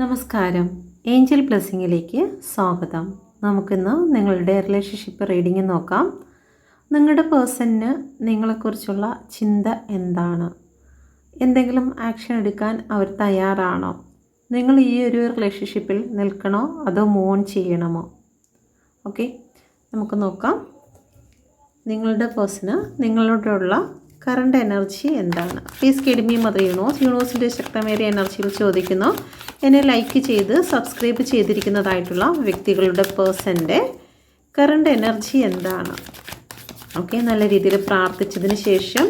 നമസ്കാരം. ഏഞ്ചൽ ബ്ലെസ്സിങ്ങിലേക്ക് സ്വാഗതം. നമുക്കിന്ന് നിങ്ങളുടെ റിലേഷൻഷിപ്പ് റീഡിംഗ് നോക്കാം. നിങ്ങളുടെ പേഴ്സണിന് നിങ്ങളെക്കുറിച്ചുള്ള ചിന്ത എന്താണ്? എന്തെങ്കിലും ആക്ഷൻ എടുക്കാൻ അവർ തയ്യാറാണോ? നിങ്ങൾ ഈ ഒരു റിലേഷൻഷിപ്പിൽ നിൽക്കണോ അതോ മൂൺ ചെയ്യണമോ? ഓക്കെ നമുക്ക് നോക്കാം. നിങ്ങളുടെ പേഴ്സണ് നിങ്ങളോടുള്ള കറണ്ട് എനർജി എന്താണ്? പ്ലീസ് കിഡ്മി മദർ യൂണോസ് യൂണോസിന്റെ ശക്തമേറിയ എനർജിയിൽ ചോദിക്കുന്നു. എന്നെ ലൈക്ക് ചെയ്ത് സബ്സ്ക്രൈബ് ചെയ്തിരിക്കുന്നതായിട്ടുള്ള വ്യക്തികളുടെ പേഴ്സന്റെ കറണ്ട് എനർജി എന്താണ്? ഓക്കെ നല്ല രീതിയിൽ പ്രാർത്ഥിച്ചതിന് ശേഷം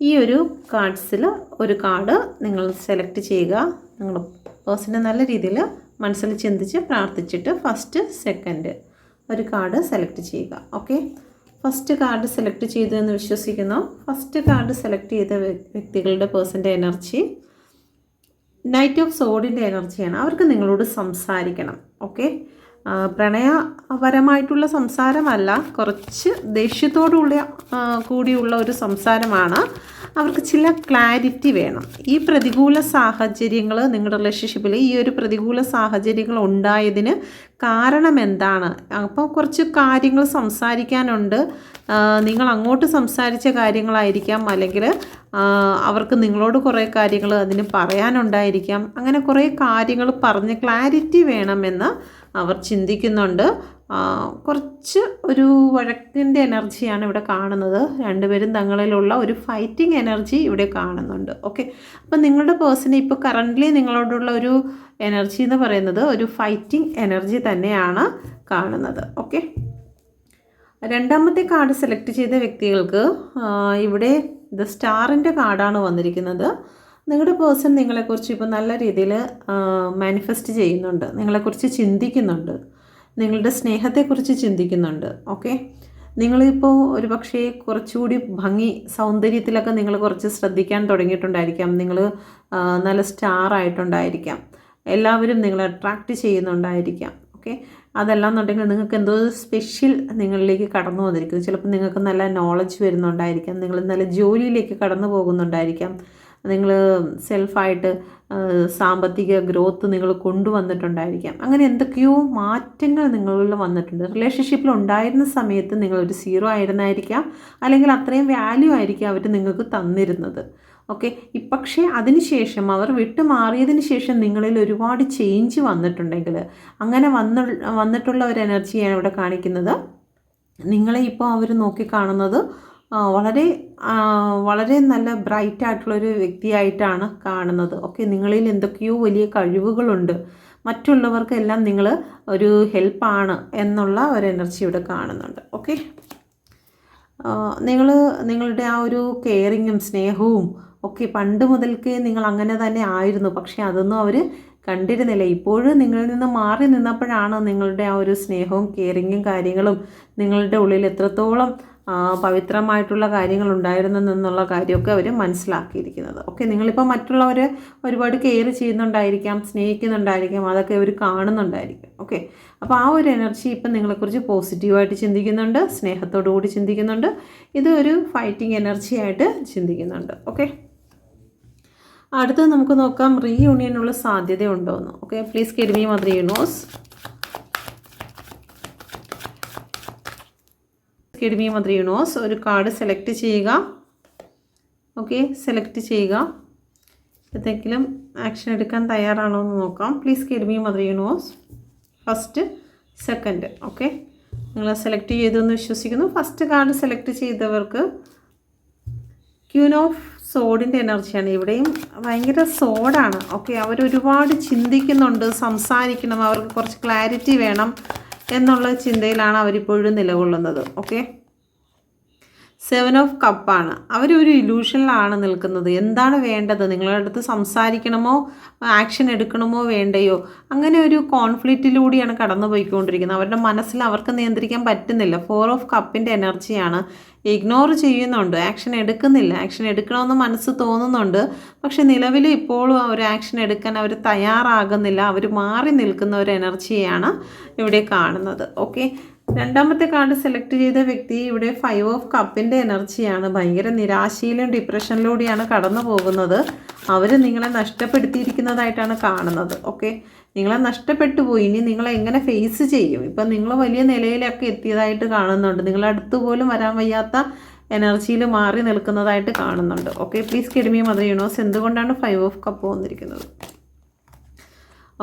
ഈ ഒരു കാർഡ്സിൽ ഒരു കാർഡ് നിങ്ങൾ സെലക്ട് ചെയ്യുക. നിങ്ങൾ പേഴ്സണെ നല്ല രീതിയിൽ മനസ്സിൽ ചിന്തിച്ച് പ്രാർത്ഥിച്ചിട്ട് ഫസ്റ്റ് സെക്കൻഡ് ഒരു കാർഡ് സെലക്ട് ചെയ്യുക. ഓക്കെ ഫസ്റ്റ് കാർഡ് സെലക്ട് ചെയ്തു എന്ന് വിശ്വസിക്കുന്നു. ഫസ്റ്റ് കാർഡ് സെലക്ട് ചെയ്ത വ്യ- വ്യക്തികളുടെ പേഴ്സന്റെ എനർജി. നൈറ്റ് ഓഫ് സോഡിന്റെ എനർജിയാണ്. അവർക്ക് നിങ്ങളോട് സംസാരിക്കണം. ഓക്കെ? പ്രണയപരമായിട്ടുള്ള സംസാരമല്ല കുറച്ച് ദേഷ്യത്തോടുള്ള കൂടിയുള്ള ഒരു സംസാരമാണ്. അവർക്ക് ചില ക്ലാരിറ്റി വേണം. ഈ പ്രതികൂല സാഹചര്യങ്ങൾ നിങ്ങളുടെ റിലേഷൻഷിപ്പിൽ ഈ ഒരു പ്രതികൂല സാഹചര്യങ്ങൾ ഉണ്ടായതിന് കാരണം എന്താണ്? അപ്പോൾ കുറച്ച് കാര്യങ്ങൾ സംസാരിക്കാനുണ്ട്. നിങ്ങൾ അങ്ങോട്ട് സംസാരിച്ച കാര്യങ്ങളായിരിക്കാം. അല്ലെങ്കിൽ അവർക്ക് നിങ്ങളോട് കുറേ കാര്യങ്ങൾ അതിന് പറയാനുണ്ടായിരിക്കാം. അങ്ങനെ കുറേ കാര്യങ്ങൾ പറഞ്ഞ് ക്ലാരിറ്റി വേണമെന്ന് അവർ ചിന്തിക്കുന്നുണ്ട്. കുറച്ച് ഒരു വഴക്കിന്റെ എനർജിയാണ് ഇവിടെ കാണുന്നത്. രണ്ടുപേരും തങ്ങളിലുള്ള ഒരു ഫൈറ്റിംഗ് എനർജി ഇവിടെ കാണുന്നുണ്ട്. ഓക്കെ. അപ്പം നിങ്ങളുടെ പേഴ്സണെ ഇപ്പോൾ കറന്റ്ലി നിങ്ങളോടുള്ള ഒരു എനർജി എന്ന് പറയുന്നത് ഒരു ഫൈറ്റിംഗ് എനർജി തന്നെയാണ് കാണുന്നത്. ഓക്കെ. രണ്ടാമത്തെ കാർഡ് സെലക്ട് ചെയ്ത വ്യക്തികൾക്ക് ഇവിടെ ദ സ്റ്റാറിന്റെ കാർഡാണ് വന്നിരിക്കുന്നത്. നിങ്ങളുടെ പേഴ്സൺ നിങ്ങളെക്കുറിച്ച് ഇപ്പോൾ നല്ല രീതിയിൽ മാനിഫെസ്റ്റ് ചെയ്യുന്നുണ്ട്. നിങ്ങളെക്കുറിച്ച് ചിന്തിക്കുന്നുണ്ട്. നിങ്ങളുടെ സ്നേഹത്തെക്കുറിച്ച് ചിന്തിക്കുന്നുണ്ട്. ഓക്കെ? നിങ്ങളിപ്പോൾ ഒരു പക്ഷേ കുറച്ചുകൂടി ഭംഗി സൗന്ദര്യത്തിലൊക്കെ നിങ്ങൾ കുറച്ച് ശ്രദ്ധിക്കാൻ തുടങ്ങിയിട്ടുണ്ടായിരിക്കാം. നിങ്ങൾ നല്ല സ്റ്റാർ ആയിട്ടുണ്ടായിരിക്കാം എല്ലാവരും നിങ്ങളെ അട്രാക്റ്റ് ചെയ്യുന്നുണ്ടായിരിക്കാം. ഓക്കെ? അതല്ലാന്നുണ്ടെങ്കിൽ നിങ്ങൾക്ക് എന്തോ സ്പെഷ്യൽ നിങ്ങളിലേക്ക് കടന്നു വന്നിരിക്കും ചിലപ്പോൾ നിങ്ങൾക്ക് നല്ല നോളജ് വരുന്നുണ്ടായിരിക്കാം. നിങ്ങൾ നല്ല ജോലിയിലേക്ക് കടന്നു പോകുന്നുണ്ടായിരിക്കാം. നിങ്ങൾ സെൽഫായിട്ട് സാമ്പത്തിക ഗ്രോത്ത് നിങ്ങൾ കൊണ്ടുവന്നിട്ടുണ്ടായിരിക്കാം. അങ്ങനെ എന്തൊക്കെയോ മാറ്റങ്ങൾ നിങ്ങളിൽ വന്നിട്ടുണ്ട്. റിലേഷൻഷിപ്പിൽ ഉണ്ടായിരുന്ന സമയത്ത് നിങ്ങളൊരു സീറോ ആയിരുന്നായിരിക്കാം. അല്ലെങ്കിൽ അത്രയും വാല്യൂ ആയിരിക്കും അവർ നിങ്ങൾക്ക് തന്നിരുന്നത്. ഓക്കെ? പക്ഷേ അതിനുശേഷം അവർ വിട്ടുമാറിയതിന് ശേഷം നിങ്ങളിൽ ഒരുപാട് ചേഞ്ച് വന്നിട്ടുണ്ടെങ്കിൽ അങ്ങനെ വന്നു വന്നിട്ടുള്ള ഒരു എനർജിയാണ് ഇവിടെ കാണിക്കുന്നത്. നിങ്ങളെ ഇപ്പോൾ അവർ നോക്കിക്കാണുന്നത് വളരെ വളരെ നല്ല ബ്രൈറ്റ് ആയിട്ടുള്ളൊരു വ്യക്തിയായിട്ടാണ് കാണുന്നത്. ഓക്കെ? നിങ്ങളിൽ എന്തൊക്കെയോ വലിയ കഴിവുകളുണ്ട്. മറ്റുള്ളവർക്കെല്ലാം നിങ്ങൾ ഒരു ഹെൽപ്പാണ് എന്നുള്ള ഒരു എനർജി ഇവിടെ കാണുന്നുണ്ട്. ഓക്കെ? നിങ്ങൾ നിങ്ങളുടെ ആ ഒരു കെയറിങ്ങും സ്നേഹവും ഒക്കെ പണ്ട് മുതൽക്കേ നിങ്ങൾ അങ്ങനെ തന്നെ ആയിരുന്നു. പക്ഷേ അതൊന്നും അവർ കണ്ടിരുന്നില്ല. ഇപ്പോഴും നിങ്ങളിൽ നിന്ന് മാറി നിന്നപ്പോഴാണ് നിങ്ങളുടെ ആ ഒരു സ്നേഹവും കെയറിങ്ങും കാര്യങ്ങളും നിങ്ങളുടെ ഉള്ളിൽ എത്രത്തോളം പവിത്രമായിട്ടുള്ള കാര്യങ്ങൾ ഉണ്ടായിരുന്നെന്നുള്ള കാര്യമൊക്കെ അവർ മനസ്സിലാക്കിയിരിക്കുന്നത്. ഓക്കെ നിങ്ങളിപ്പോൾ മറ്റുള്ളവർ ഒരുപാട് കെയർ ചെയ്യുന്നുണ്ടായിരിക്കാം സ്നേഹിക്കുന്നുണ്ടായിരിക്കാം അതൊക്കെ അവർ കാണുന്നുണ്ടായിരിക്കും. ഓക്കെ അപ്പോൾ ആ ഒരു എനർജി ഇപ്പം നിങ്ങളെക്കുറിച്ച് പോസിറ്റീവായിട്ട് ചിന്തിക്കുന്നുണ്ട് സ്നേഹത്തോടു കൂടി ചിന്തിക്കുന്നുണ്ട്. ഇത് ഒരു ഫൈറ്റിംഗ് എനർജി ആയിട്ട് ചിന്തിക്കുന്നുണ്ട്. ഓക്കെ. അടുത്തത് നമുക്ക് നോക്കാം റീയൂണിയനുള്ള സാധ്യത ഉണ്ടോ എന്ന് okay please guide me mother universe guide me mother universe ഒരു കാർഡ് സെലക്ട് ചെയ്യുക. ഓക്കെ സെലക്ട് ചെയ്യുക. എന്തെങ്കിലും ആക്ഷൻ എടുക്കാൻ തയ്യാറാണോ എന്ന് നോക്കാം. Please guide me mother universe first second okay നിങ്ങൾ സെലക്ട് ചെയ്തു എന്ന് വിശ്വസിക്കുന്നു. ഫസ്റ്റ് കാർഡ് സെലക്ട് ചെയ്തവർക്ക് ക്യൂൻ ഓഫ് സോഡിന്റെ എനർജിയാണ്. ഇവിടെയും ഭയങ്കര സോഡാണ്. ഓക്കെ അവരൊരുപാട് ചിന്തിക്കുന്നുണ്ട് സംസാരിക്കണം അവർക്ക് കുറച്ച് ക്ലാരിറ്റി വേണം എന്നുള്ള ചിന്തയിലാണ് അവരിപ്പോഴും നിലകൊള്ളുന്നത്. ഓക്കെ? സെവൻ ഓഫ് കപ്പാണ് അവരൊരു ഇലൂഷനിലാണ് നിൽക്കുന്നത്. എന്താണ് വേണ്ടത്? നിങ്ങളുടെ അടുത്ത് സംസാരിക്കണമോ? ആക്ഷൻ എടുക്കണമോ? വേണ്ടയോ? അങ്ങനെ ഒരു കോൺഫ്ലിക്റ്റിലൂടെയാണ് കടന്നു പോയിക്കൊണ്ടിരിക്കുന്നത് അവരുടെ മനസ്സിൽ അവർക്ക് നിയന്ത്രിക്കാൻ പറ്റുന്നില്ല. ഫോർ ഓഫ് കപ്പിന്റെ എനർജിയാണ് ഇഗ്നോർ ചെയ്യുന്നുണ്ട്. ആക്ഷൻ എടുക്കുന്നില്ല. ആക്ഷൻ എടുക്കണമെന്ന് മനസ്സ് തോന്നുന്നുണ്ട്. പക്ഷെ നിലവിൽ ഇപ്പോഴും ഒരു ആക്ഷൻ എടുക്കാൻ അവർ തയ്യാറാകുന്നില്ല. അവർ മാറി നിൽക്കുന്ന ഒരു എനർജിയാണ് ഇവിടെ കാണുന്നത്. ഓക്കെ രണ്ടാമത്തെ കാർഡ് സെലക്ട് ചെയ്ത വ്യക്തി ഇവിടെ ഫൈവ് ഓഫ് കപ്പിന്റെ എനർജിയാണ്. ഭയങ്കര നിരാശയിലും ഡിപ്രഷനിലൂടെയാണ് കടന്നു പോകുന്നത്. അവർ നിങ്ങളെ നഷ്ടപ്പെടുത്തിയിരിക്കുന്നതായിട്ടാണ് കാണുന്നത്. ഓക്കെ നിങ്ങളെ നഷ്ടപ്പെട്ടു പോയി. ഇനി നിങ്ങളെ എങ്ങനെ ഫേസ് ചെയ്യും? ഇപ്പം നിങ്ങൾ വലിയ നിലയിലൊക്കെ എത്തിയതായിട്ട് കാണുന്നുണ്ട്. നിങ്ങളടുത്ത് പോലും വരാൻ വയ്യാത്ത എനർജിയിൽ മാറി നിൽക്കുന്നതായിട്ട് കാണുന്നുണ്ട്. Okay please guide me mother universe എന്തുകൊണ്ടാണ് ഫൈവ് ഓഫ് കപ്പ് വന്നിരിക്കുന്നത്?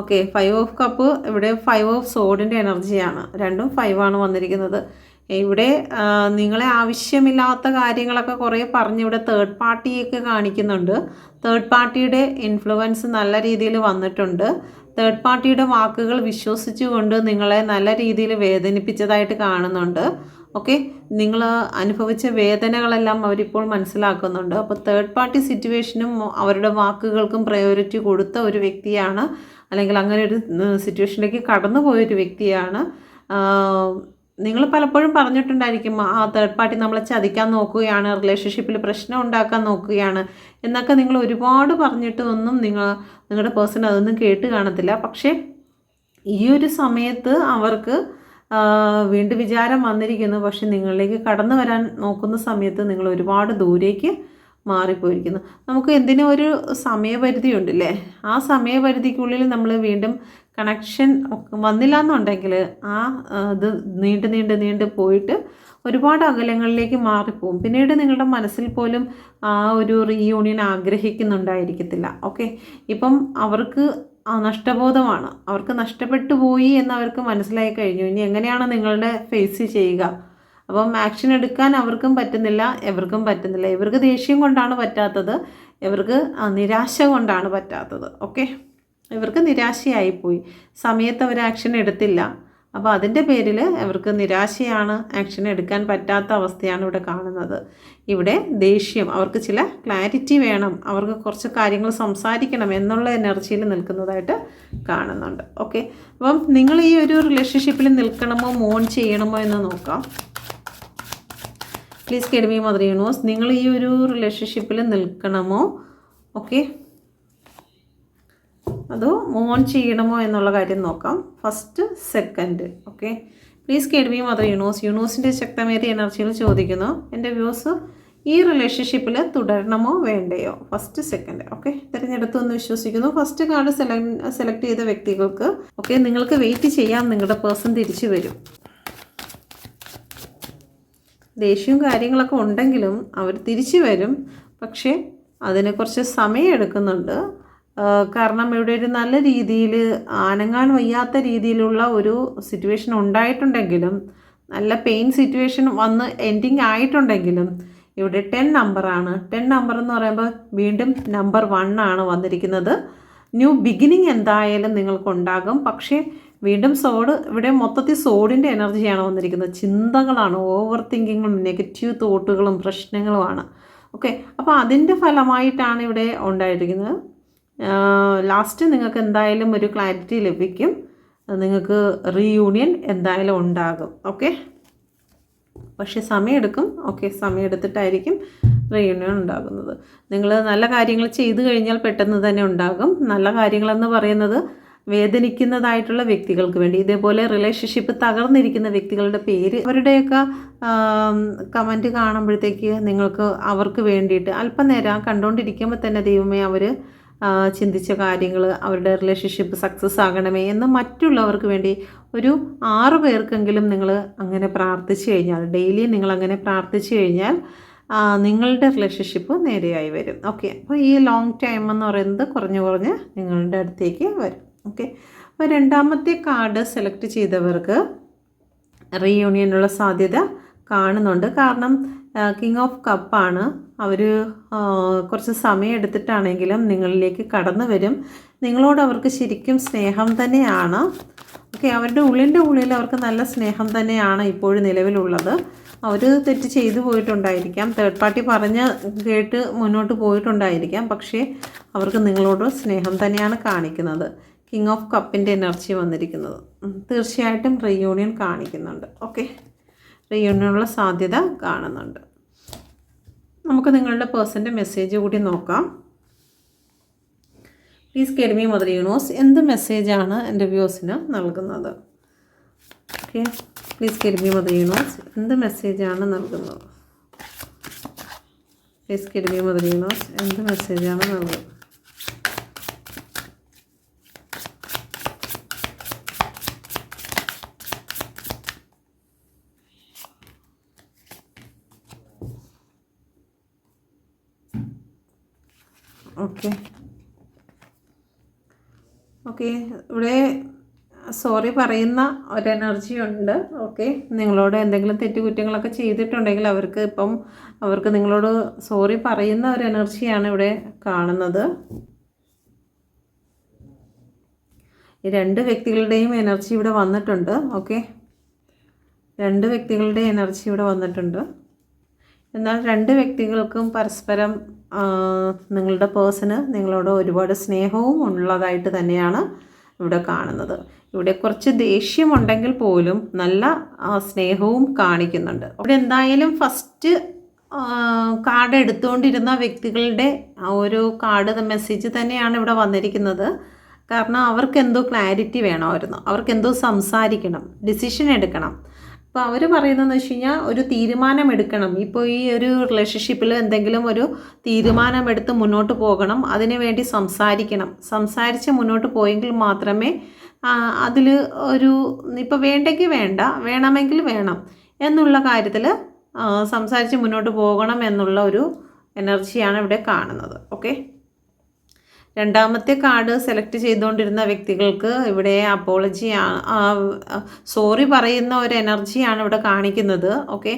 ഓക്കെ ഫൈവ് ഓഫ് കപ്പ് ഇവിടെ ഫൈവ് ഓഫ് സോഡിന്റെ എനർജിയാണ് രണ്ടും ഫൈവ് ആണ് വന്നിരിക്കുന്നത്. ഇവിടെ നിങ്ങളെ ആവശ്യമില്ലാത്ത കാര്യങ്ങളൊക്കെ കുറേ പറഞ്ഞ് ഇവിടെ തേർഡ് പാർട്ടിയൊക്കെ കാണിക്കുന്നുണ്ട്. തേർഡ് പാർട്ടിയുടെ ഇൻഫ്ലുവൻസ് നല്ല രീതിയിൽ വന്നിട്ടുണ്ട്. തേർഡ് പാർട്ടിയുടെ വാക്കുകൾ വിശ്വസിച്ചുകൊണ്ട് നിങ്ങളെ നല്ല രീതിയിൽ വേദനിപ്പിച്ചതായിട്ട് കാണുന്നുണ്ട്. ഓക്കെ നിങ്ങൾ അനുഭവിച്ച വേദനകളെല്ലാം അവരിപ്പോൾ മനസ്സിലാക്കുന്നുണ്ട്. അപ്പോൾ തേർഡ് പാർട്ടി സിറ്റുവേഷനും അവരുടെ വാക്കുകൾക്കും പ്രയോറിറ്റി കൊടുത്ത ഒരു വ്യക്തിയാണ് അല്ലെങ്കിൽ അങ്ങനെ ഒരു സിറ്റുവേഷനിലേക്ക് കടന്നു പോയൊരു വ്യക്തിയാണ്. നിങ്ങൾ പലപ്പോഴും പറഞ്ഞിട്ടുണ്ടായിരിക്കും ആ തേർഡ് പാർട്ടി നമ്മളെ ചതിക്കാൻ നോക്കുകയാണ് റിലേഷൻഷിപ്പിൽ പ്രശ്നം ഉണ്ടാക്കാൻ നോക്കുകയാണ് എന്നൊക്കെ നിങ്ങൾ ഒരുപാട് പറഞ്ഞിട്ട് ഒന്നും നിങ്ങൾ നിങ്ങളുടെ പേഴ്സൺ അതൊന്നും കേട്ട് കാണത്തില്ല. പക്ഷേ ഈ ഒരു സമയത്ത് അവർക്ക് വീണ്ടും വിചാരം വന്നിരിക്കുന്നു. പക്ഷെ നിങ്ങളിലേക്ക് കടന്നു വരാൻ നോക്കുന്ന സമയത്ത് നിങ്ങൾ ഒരുപാട് ദൂരേക്ക് മാറിപ്പോയിരിക്കുന്നു. നമുക്ക് എന്തിനും ഒരു സമയപരിധി ഉണ്ടല്ലേ ആ സമയപരിധിക്കുള്ളിൽ നമ്മൾ വീണ്ടും കണക്ഷൻ വന്നില്ല എന്നുണ്ടെങ്കിൽ ആ ഇത് നീണ്ട് നീണ്ട് നീണ്ട് പോയിട്ട് ഒരുപാട് അകലങ്ങളിലേക്ക് മാറിപ്പോവും. പിന്നീട് നിങ്ങളുടെ മനസ്സിൽ പോലും ആ ഒരു റീയൂണിയൻ ആഗ്രഹിക്കുന്നുണ്ടായിരിക്കത്തില്ല. ഓക്കെ ഇപ്പം അവർക്ക് നഷ്ടബോധമാണ്. അവർക്ക് നഷ്ടപ്പെട്ടു പോയി എന്ന് അവർക്ക് മനസ്സിലായി കഴിഞ്ഞു. ഇനി എങ്ങനെയാണ് നിങ്ങളുടെ ഫേസ് ചെയ്യുക? അപ്പം ആക്ഷൻ എടുക്കാൻ അവർക്കും പറ്റുന്നില്ല ഇവർക്കും പറ്റുന്നില്ല. ഇവർക്ക് ദേഷ്യം കൊണ്ടാണ് പറ്റാത്തത് ഇവർക്ക് നിരാശ കൊണ്ടാണ് പറ്റാത്തത്. ഓക്കെ ഇവർക്ക് നിരാശയായിപ്പോയി. സമയത്ത് അവർ ആക്ഷൻ എടുത്തില്ല. അപ്പോൾ അതിന്റെ പേരിൽ അവർക്ക് നിരാശയാണ് ആക്ഷൻ എടുക്കാൻ പറ്റാത്ത അവസ്ഥയാണ് ഇവിടെ കാണുന്നത്. ഇവിടെ ദേഷ്യം അവർക്ക് ചില ക്ലാരിറ്റി വേണം. അവർക്ക് കുറച്ച് കാര്യങ്ങൾ സംസാരിക്കണം എന്നുള്ള എനർജിയിൽ നിൽക്കുന്നതായിട്ട് കാണുന്നുണ്ട്. ഓക്കെ അപ്പം നിങ്ങൾ ഈ ഒരു റിലേഷൻഷിപ്പിൽ നിൽക്കണമോ മോൺ ചെയ്യണമോ എന്ന് നോക്കാം. പ്ലീസ് കെഡമി മദർ യൂണിവേഴ്സ് നിങ്ങൾ ഈ ഒരു റിലേഷൻഷിപ്പിൽ നിൽക്കണമോ? ഓക്കെ അതോ മൂവ് ഓൺ ചെയ്യണമോ എന്നുള്ള കാര്യം നോക്കാം. First second okay please guide me mother universe യൂണിവേഴ്സിന്റെ ശക്തമേറിയ എനർജിയിൽ ചോദിക്കുന്നു എന്റെ വ്യൂസ് ഈ റിലേഷൻഷിപ്പിൽ തുടരണമോ വേണ്ടയോ? ഫസ്റ്റ് സെക്കൻഡ് ഓക്കെ തിരഞ്ഞെടുത്തു എന്ന് വിശ്വസിക്കുന്നു. ഫസ്റ്റ് കാർഡ് സെലക്ട് സെലക്ട് ചെയ്ത വ്യക്തികൾക്ക് ഓക്കെ നിങ്ങൾക്ക് വെയിറ്റ് ചെയ്യാം. നിങ്ങളുടെ പേഴ്സൺ തിരിച്ചു വരും. ദേഷ്യവും കാര്യങ്ങളൊക്കെ ഉണ്ടെങ്കിലും അവർ തിരിച്ചു വരും. പക്ഷേ അതിന് കുറച്ച് സമയം എടുക്കുന്നുണ്ട്. കാരണം ഇവിടെ ഒരു നല്ല രീതിയിൽ ആനങ്ങാൻ വയ്യാത്ത രീതിയിലുള്ള ഒരു സിറ്റുവേഷൻ ഉണ്ടായിട്ടുണ്ടെങ്കിലും നല്ല പെയിൻ സിറ്റുവേഷൻ വന്ന് എൻഡിങ് ആയിട്ടുണ്ടെങ്കിലും ഇവിടെ ടെൻ നമ്പറാണ് ടെൻ നമ്പർ എന്ന് പറയുമ്പോൾ വീണ്ടും നമ്പർ വൺ ആണ് വന്നിരിക്കുന്നത്. ന്യൂ ബിഗിനിങ് എന്തായാലും നിങ്ങൾക്കുണ്ടാകും. പക്ഷേ വീണ്ടും സോഡ് ഇവിടെ മൊത്തത്തിൽ സോഡിന്റെ എനർജിയാണ് വന്നിരിക്കുന്നത്. ചിന്തകളാണ് ഓവർ തിങ്കിങ്ങും നെഗറ്റീവ് തോട്ടുകളും പ്രശ്നങ്ങളുമാണ്. ഓക്കെ അപ്പോൾ അതിന്റെ ഫലമായിട്ടാണ് ഇവിടെ ഉണ്ടായിരിക്കുന്നത്. ലാസ്റ്റ് നിങ്ങൾക്ക് എന്തായാലും ഒരു ക്ലാരിറ്റി ലഭിക്കും. നിങ്ങൾക്ക് റീയൂണിയൻ എന്തായാലും ഉണ്ടാകും. ഓക്കെ പക്ഷേ സമയമെടുക്കും. ഓക്കെ സമയമെടുത്തിട്ടായിരിക്കും റീയൂണിയൻ ഉണ്ടാകുന്നത്. നിങ്ങൾ നല്ല കാര്യങ്ങൾ ചെയ്തു കഴിഞ്ഞാൽ പെട്ടെന്ന് തന്നെ ഉണ്ടാകും. നല്ല കാര്യങ്ങളെന്ന് പറയുന്നത് വേദനിക്കുന്നതായിട്ടുള്ള വ്യക്തികൾക്ക് വേണ്ടി ഇതേപോലെ റിലേഷൻഷിപ്പ് തകർന്നിരിക്കുന്ന വ്യക്തികളുടെ പേര് അവരുടെയൊക്കെ കമന്റ് കാണുമ്പോഴത്തേക്ക് നിങ്ങൾക്ക് അവർക്ക് വേണ്ടിയിട്ട് അല്പനേരം കണ്ടുകൊണ്ടിരിക്കുമ്പോൾ തന്നെ ദൈവമേ അവർ ചിന്തിച്ച കാര്യങ്ങൾ അവരുടെ റിലേഷൻഷിപ്പ് സക്സസ് ആകണമേ എന്ന് മറ്റുള്ളവർക്ക് വേണ്ടി ഒരു ആറ് പേർക്കെങ്കിലും നിങ്ങൾ അങ്ങനെ പ്രാർത്ഥിച്ചു കഴിഞ്ഞാൽ ഡെയിലി നിങ്ങൾ അങ്ങനെ പ്രാർത്ഥിച്ചു കഴിഞ്ഞാൽ നിങ്ങളുടെ റിലേഷൻഷിപ്പ് നേരെയായി വരും. ഓക്കെ അപ്പോൾ ഈ ലോങ് ടൈം എന്ന് പറയുന്നത് കുറഞ്ഞ് കുറഞ്ഞ് നിങ്ങളുടെ അടുത്തേക്ക് വരും. ഓക്കെ അപ്പോൾ രണ്ടാമത്തെ കാർഡ് സെലക്ട് ചെയ്തവർക്ക് റീയൂണിയനുള്ള സാധ്യത കാണുന്നുണ്ട്. കാരണം കിങ് ഓഫ് കപ്പാണ് അവർ കുറച്ച് സമയം എടുത്തിട്ടാണെങ്കിലും നിങ്ങളിലേക്ക് കടന്നു വരും. നിങ്ങളോട് അവർക്ക് ശരിക്കും സ്നേഹം തന്നെയാണ്. ഓക്കെ അവരുടെ ഉള്ളിന്റെ ഉള്ളിൽ അവർക്ക് നല്ല സ്നേഹം തന്നെയാണ് ഇപ്പോഴും നിലവിലുള്ളത്. അവർ തെറ്റ് ചെയ്തു പോയിട്ടുണ്ടായിരിക്കാം. തേർഡ് പാർട്ടി പറഞ്ഞ് കേട്ട് മുന്നോട്ട് പോയിട്ടുണ്ടായിരിക്കാം. പക്ഷേ അവർക്ക് നിങ്ങളോട് സ്നേഹം തന്നെയാണ് കാണിക്കുന്നത്. കിങ് ഓഫ് കപ്പിന്റെ എനർജി വന്നിരിക്കുന്നത്. തീർച്ചയായിട്ടും റീയൂണിയൻ കാണിക്കുന്നുണ്ട്. ഓക്കെ റീയൂണിയനുള്ള സാധ്യത കാണുന്നുണ്ട്. നമുക്ക് നിങ്ങളുടെ പേഴ്സന്റെ മെസ്സേജ് കൂടി നോക്കാം. പ്ലീസ് കെഡ്മി മദർ യൂണിവേഴ്സ് എന്ത് മെസ്സേജാണ് എന്റെ വ്യൂസിന് നൽകുന്നത്? Okay please guide me mother universe എന്ത് മെസ്സേജാണ് നൽകുന്നത്? പ്ലീസ് കെഡ്മി മദർ യൂണിവേഴ്സ് എന്ത് മെസ്സേജാണ് നൽകുന്നത്? ഓക്കെ. ഓക്കെ ഇവിടെ സോറി പറയുന്ന ഒരു എനർജി ഉണ്ട്. ഓക്കെ നിങ്ങളോട് എന്തെങ്കിലും തെറ്റുകുറ്റങ്ങളൊക്കെ ചെയ്തിട്ടുണ്ടെങ്കിൽ അവർക്ക് ഇപ്പം അവർക്ക് നിങ്ങളോട് സോറി പറയുന്ന ഒരു എനർജിയാണ് ഇവിടെ കാണുന്നത്. ഈ രണ്ട് വ്യക്തികളുടെയും എനർജി ഇവിടെ വന്നിട്ടുണ്ട്. ഓക്കെ രണ്ട് വ്യക്തികളുടെ എനർജി ഇവിടെ വന്നിട്ടുണ്ട്. എന്നാൽ രണ്ട് വ്യക്തികൾക്കും പരസ്പരം നിങ്ങളുടെ പേഴ്സന് നിങ്ങളോട് ഒരുപാട് സ്നേഹവും ഉള്ളതായിട്ട് തന്നെയാണ് ഇവിടെ കാണുന്നത്. ഇവിടെ കുറച്ച് ദേഷ്യമുണ്ടെങ്കിൽ പോലും നല്ല സ്നേഹവും കാണിക്കുന്നുണ്ട്. അവിടെ എന്തായാലും ഫസ്റ്റ് കാർഡ് എടുത്തുകൊണ്ടിരുന്ന വ്യക്തികളുടെ ഒരു കാർഡ് മെസ്സേജ് തന്നെയാണ് ഇവിടെ വന്നിരിക്കുന്നത്. കാരണം അവർക്ക് എന്തോ ക്ലാരിറ്റി വേണമായിരുന്നു. അവർക്ക് എന്തോ സംസാരിക്കണം ഡിസിഷൻ എടുക്കണം. അപ്പോൾ അവർ പറയുന്നതെന്ന് വെച്ച് കഴിഞ്ഞാൽ ഒരു തീരുമാനം എടുക്കണം. ഇപ്പോൾ ഈ ഒരു റിലേഷൻഷിപ്പിൽ എന്തെങ്കിലും ഒരു തീരുമാനമെടുത്ത് മുന്നോട്ട് പോകണം. അതിനു വേണ്ടി സംസാരിക്കണം. സംസാരിച്ച് മുന്നോട്ട് പോയെങ്കിൽ മാത്രമേ അതിൽ ഒരു ഇപ്പോൾ വേണ്ടെങ്കിൽ വേണ്ട വേണമെങ്കിൽ വേണം എന്നുള്ള കാര്യത്തിൽ സംസാരിച്ച് മുന്നോട്ട് പോകണം എന്നുള്ള ഒരു എനർജിയാണ് ഇവിടെ കാണുന്നത്. ഓക്കെ? രണ്ടാമത്തെ കാർഡ് സെലക്ട് ചെയ്തുകൊണ്ടിരുന്ന വ്യക്തികൾക്ക് ഇവിടെ അപ്പോളജി സോറി പറയുന്ന ഒരു എനർജിയാണ് ഇവിടെ കാണിക്കുന്നത് ഓക്കെ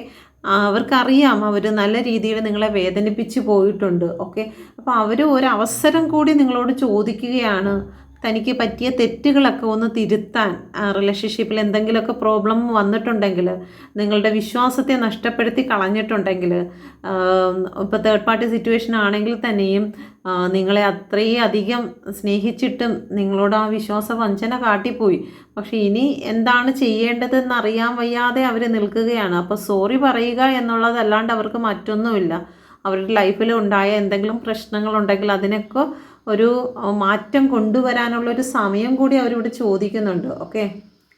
അവർക്കറിയാം അവർ നല്ല രീതിയിൽ നിങ്ങളെ വേദനിപ്പിച്ച് പോയിട്ടുണ്ട് ഓക്കെ അപ്പോൾ അവർ ഒരു അവസരം കൂടി നിങ്ങളോട് ചോദിക്കുകയാണ്. തനിക്ക് പറ്റിയ തെറ്റുകളൊക്കെ ഒന്ന് തിരുത്താൻ റിലേഷൻഷിപ്പിൽ എന്തെങ്കിലുമൊക്കെ പ്രോബ്ലം വന്നിട്ടുണ്ടെങ്കിൽ നിങ്ങളുടെ വിശ്വാസത്തെ നഷ്ടപ്പെടുത്തി കളഞ്ഞിട്ടുണ്ടെങ്കിൽ ഇപ്പോൾ തേർഡ് പാർട്ടി സിറ്റുവേഷൻ ആണെങ്കിൽ തന്നെയും നിങ്ങളെ അത്രയും അധികം സ്നേഹിച്ചിട്ടും നിങ്ങളോട് ആ വിശ്വാസ വഞ്ചന കാട്ടിപ്പോയി. പക്ഷേ ഇനി എന്താണ് ചെയ്യേണ്ടതെന്ന് അറിയാൻ വയ്യാതെ അവർ നിൽക്കുകയാണ്. അപ്പോൾ സോറി പറയുക എന്നുള്ളതല്ലാണ്ട് അവർക്ക് മറ്റൊന്നുമില്ല. അവരുടെ ലൈഫിൽ ഉണ്ടായ എന്തെങ്കിലും പ്രശ്നങ്ങളുണ്ടെങ്കിൽ അതിനൊക്കെ ഒരു മാറ്റം കൊണ്ടുവരാനുള്ള ഒരു സമയം കൂടി അവരിവിടെ ചോദിക്കുന്നുണ്ട്. ഓക്കെ?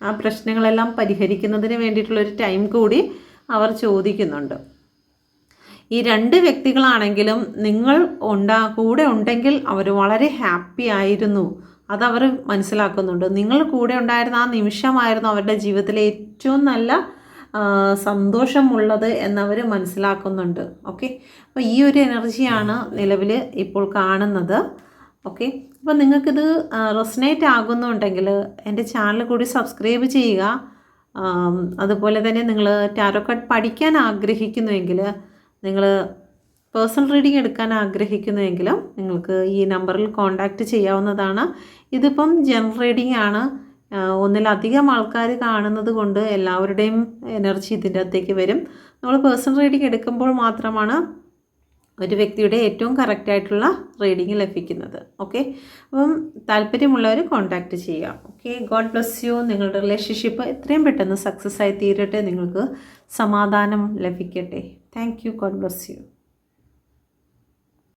ആ പ്രശ്നങ്ങളെല്ലാം പരിഹരിക്കുന്നതിന് വേണ്ടിയിട്ടുള്ളൊരു ടൈം കൂടി അവർ ചോദിക്കുന്നുണ്ട്. ഈ രണ്ട് വ്യക്തികളാണെങ്കിലും നിങ്ങൾ ഉണ്ടാ കൂടെ ഉണ്ടെങ്കിൽ അവർ വളരെ ഹാപ്പി ആയിരുന്നു. അതവർ മനസ്സിലാക്കുന്നുണ്ട്. നിങ്ങൾ കൂടെ ഉണ്ടായിരുന്ന ആ നിമിഷമായിരുന്നു അവരുടെ ജീവിതത്തിലെ ഏറ്റവും നല്ല സന്തോഷമുള്ളത് എന്നവർ മനസ്സിലാക്കുന്നുണ്ട്. ഓക്കെ? അപ്പോൾ ഈ ഒരു എനർജിയാണ് നിലവിൽ ഇപ്പോൾ കാണുന്നത്. ഓക്കെ? അപ്പോൾ നിങ്ങൾക്കിത് റെസനേറ്റ് ആകുന്നുണ്ടെങ്കിൽ എന്റെ ചാനൽ കൂടി സബ്സ്ക്രൈബ് ചെയ്യുക. അതുപോലെ തന്നെ നിങ്ങൾ ടാരോ കാർഡ് പഠിക്കാൻ ആഗ്രഹിക്കുന്നുവെങ്കിൽ നിങ്ങൾ പേഴ്സണൽ റീഡിംഗ് എടുക്കാൻ ആഗ്രഹിക്കുന്നുവെങ്കിലും നിങ്ങൾക്ക് ഈ നമ്പറിൽ കോൺടാക്റ്റ് ചെയ്യാവുന്നതാണ്. ഇതിപ്പം ജനറൽ റീഡിംഗ് ആണ്. ഒന്നിലധികം ആൾക്കാർ കാണുന്നത് കൊണ്ട് എല്ലാവരുടെയും എനർജി ഇതിന്റെ അകത്തേക്ക് വരും. നമ്മൾ പേഴ്സണൽ റീഡിംഗ് എടുക്കുമ്പോൾ മാത്രമാണ് ഒരു വ്യക്തിയുടെ ഏറ്റവും കറക്റ്റായിട്ടുള്ള റീഡിംഗ് ലഭിക്കുന്നത്. ഓക്കെ അപ്പം താല്പര്യമുള്ളവർ കോൺടാക്റ്റ് ചെയ്യുക. ഓക്കെ ഗോഡ് ബ്ലസ് യു നിങ്ങളുടെ റിലേഷൻഷിപ്പ് എത്രയും പെട്ടെന്ന് സക്സസ് ആയി തീരട്ടെ. നിങ്ങൾക്ക് സമാധാനം ലഭിക്കട്ടെ. Thank you god bless you